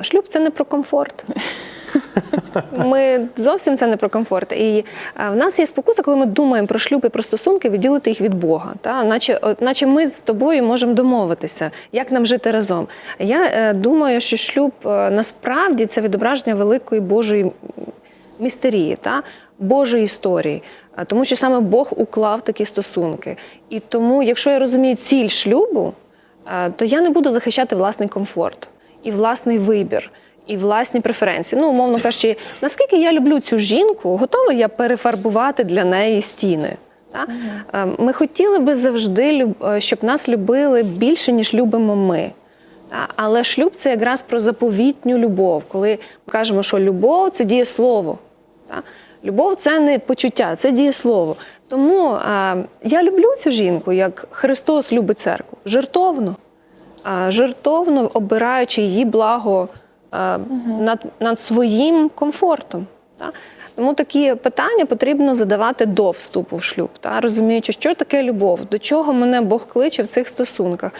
Шлюб це не про комфорт. Ми зовсім це не про комфорт. І е, в нас є спокуса, коли ми думаємо про шлюб і про стосунки, відділити їх від Бога. Та? Наче, наче ми з тобою можемо домовитися, як нам жити разом. Я е, думаю, що шлюб е, насправді це відображення великої Божої містерії, та? Божої історії. Тому що саме Бог уклав такі стосунки. І тому, якщо я розумію ціль шлюбу, то я не буду захищати власний комфорт і власний вибір. І власні преференції. Ну, умовно кажучи, наскільки я люблю цю жінку, готова я перефарбувати для неї стіни. Та? Е, Ми хотіли би завжди, е, щоб нас любили більше, ніж любимо ми. Але шлюб це якраз про заповітню любов, коли ми кажемо, що любов це дієслово. Та? Любов це не почуття, це дієслово. Тому е, я люблю цю жінку, як Христос любить церкву, жертовно, жертовно обираючи її благо е, над, над своїм комфортом. Та? Тому такі питання потрібно задавати до вступу в шлюб, та? розуміючи, що таке любов, до чого мене Бог кличе в цих стосунках.